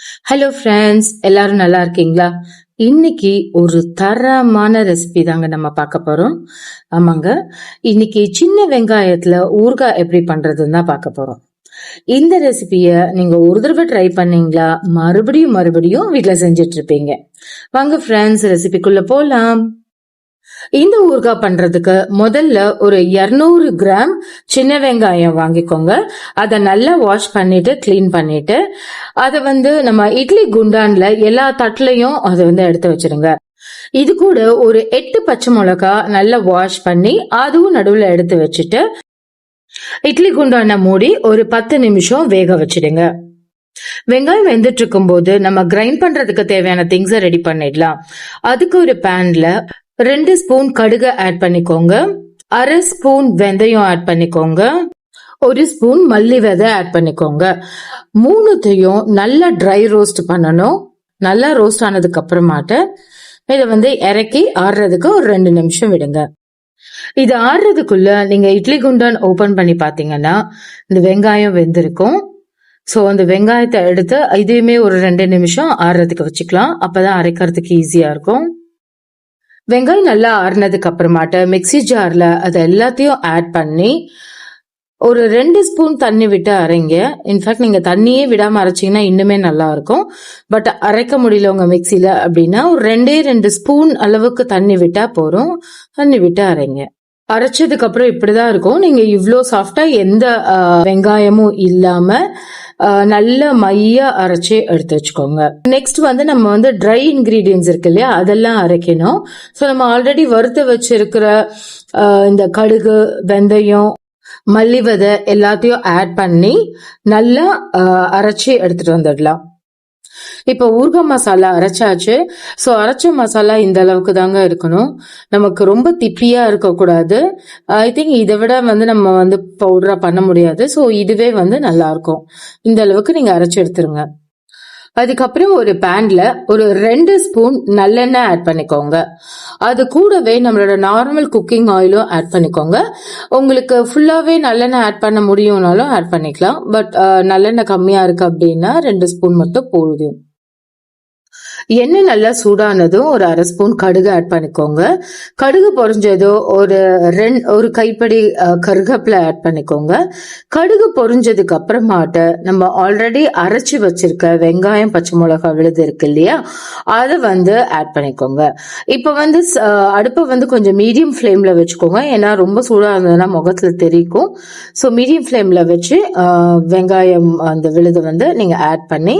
Hello friends எல்லாரும் நல்லா இருக்கீங்களா? இன்னைக்கு ஒரு தரமான ரெசிபி தாங்க நம்ம பார்க்க போறோம். ஆமாங்க. இன்னைக்கு சின்ன வெங்காயத்துல ஊறுகாய் எப்படி பண்றதுன்னு தான் பார்க்க போறோம். இந்த ரெசிபிய நீங்க ஒரு தடவை ட்ரை பண்ணீங்களா? மறுபடியும் மறுபடியும் வீட்டில் செஞ்சுட்டு இருப்பீங்க. வாங்க ஃப்ரெண்ட்ஸ் ரெசிபிக்குள்ள போலாம். இந்த ஊறுகாய் பண்றதுக்கு முதல்ல ஒரு 200 கிராம் சின்ன வெங்காயம் வாங்கிக்கோங்க. அதை நல்லா வாஷ் பண்ணிட்டு கிளீன் பண்ணிட்டு அதை வந்து நம்ம இட்லி குண்டான்ல எல்லா தட்டுலையும் அதை வந்து எடுத்து வச்சிருங்க. இது கூட ஒரு எட்டு பச்சை மிளகா நல்லா வாஷ் பண்ணி அதுவும் நடுவுல எடுத்து வச்சுட்டு இட்லி குண்டான மூடி ஒரு பத்து நிமிஷம் வேக வச்சிடுங்க. வெங்காயம் வெந்துட்டு இருக்கும்போது நம்ம கிரைண்ட் பண்றதுக்கு தேவையான திங்ஸை ரெடி பண்ணிடலாம். அதுக்கு ஒரு பேன்ல ரெண்டு ஸ்பூன் கடுகு ஆட் பண்ணிக்கோங்க. அரை ஸ்பூன் வெந்தயம் ஆட் பண்ணிக்கோங்க. ஒரு ஸ்பூன் மல்லி விதை ஆட் பண்ணிக்கோங்க. மூணுத்தையும் நல்லா ட்ரை ரோஸ்ட் பண்ணணும். நல்லா ரோஸ்ட் ஆனதுக்கு அப்புறமாட்ட இதை வந்து இறக்கி ஆடுறதுக்கு ஒரு ரெண்டு நிமிஷம் விடுங்க. இது ஆடுறதுக்குள்ள நீங்க இட்லி குண்டான் ஓபன் பண்ணி பாத்தீங்கன்னா இந்த வெங்காயம் வெந்திருக்கும். ஸோ அந்த வெங்காயத்தை எடுத்து இதையுமே ஒரு ரெண்டு நிமிஷம் ஆறுறதுக்கு வச்சுக்கலாம். அப்பதான் அரைக்கிறதுக்கு ஈஸியா இருக்கும். வெங்காயம் நல்லா ஆறுனதுக்கு அப்புறமாட்ட மிக்ஸி ஜாரில் அதை எல்லாத்தையும் ஆட் பண்ணி ஒரு ரெண்டு ஸ்பூன் தண்ணி விட்டு அரைங்க. இன்ஃபேக்ட் நீங்கள் தண்ணியே விடாமல் அரைச்சிங்கன்னா இன்னுமே நல்லா இருக்கும். பட் அரைக்க முடியல உங்கள் மிக்சியில் அப்படின்னா ஒரு ரெண்டே ரெண்டு ஸ்பூன் அளவுக்கு தண்ணி விட்டால் போறோம் தண்ணி விட்டு அரைங்க. அரைச்சதுக்கப்புறம் இப்படி தான் இருக்கும். நீங்கள் இவ்வளோ சாஃப்டாக எந்த வெங்காயமும் இல்லாமல் நல்ல மைய அரைச்சி எடுத்து வச்சுக்கோங்க. நெக்ஸ்ட் வந்து நம்ம வந்து ட்ரை இன்கிரீடியன்ஸ் இருக்கு இல்லையா? அதெல்லாம் அரைக்கணும். ஸோ நம்ம ஆல்ரெடி வறுத்து வச்சிருக்கிற இந்த கடுகு வெந்தயம் மல்லி விதை எல்லாத்தையும் ஆட் பண்ணி நல்லா அரைச்சி எடுத்துட்டு வந்துடலாம். இப்போ ஊர்க மசாலா அரைச்சாச்சு. ஸோ அரைச்ச மசாலா இந்த அளவுக்கு தாங்க இருக்கணும். நமக்கு ரொம்ப திப்பியாக இருக்கக்கூடாது. ஐ திங்க் இதை விட வந்து நம்ம வந்து பவுடராக பண்ண முடியாது. ஸோ இதுவே வந்து நல்லாயிருக்கும். இந்த அளவுக்கு நீங்கள் அரைச்சி எடுத்துருங்க. அதுக்கப்புறம் ஒரு பேன்ல ஒரு ரெண்டு ஸ்பூன் நல்லெண்ணெய் ஆட் பண்ணிக்கோங்க. அது கூடவே நம்மளோட நார்மல் குக்கிங் ஆயிலும் ஆட் பண்ணிக்கோங்க. உங்களுக்கு ஃபுல்லாகவே நல்லெண்ணெய் ஆட் பண்ண முடியும்னாலும் ஆட் பண்ணிக்கலாம். பட் நல்லெண்ணெய் கம்மியாக இருக்குது அப்படின்னா ரெண்டு ஸ்பூன் மட்டும் போதும். எண்ணெய் நல்லா சூடானதும் ஒரு அரை ஸ்பூன் கடுகு ஆட் பண்ணிக்கோங்க. கடுகு பொறிஞ்சதும் ஒரு ரெண்டு ஒரு கைப்படி கருகப்பில் ஆட் பண்ணிக்கோங்க. கடுகு பொரிஞ்சதுக்கு அப்புறமாட்ட நம்ம ஆல்ரெடி அரைச்சி வச்சிருக்க வெங்காயம் பச்சை மிளகாய் விழுது இருக்கு இல்லையா? அதை வந்து ஆட் பண்ணிக்கோங்க. இப்போ வந்து அடுப்பை வந்து கொஞ்சம் மீடியம் ஃப்ளேமில் வச்சுக்கோங்க. ஏன்னா ரொம்ப சூடாக இருந்ததுன்னா முகத்தில் தெரிக்கும். ஸோ மீடியம் ஃப்ளேமில் வச்சு வெங்காயம் அந்த விழுது வந்து நீங்கள் ஆட் பண்ணி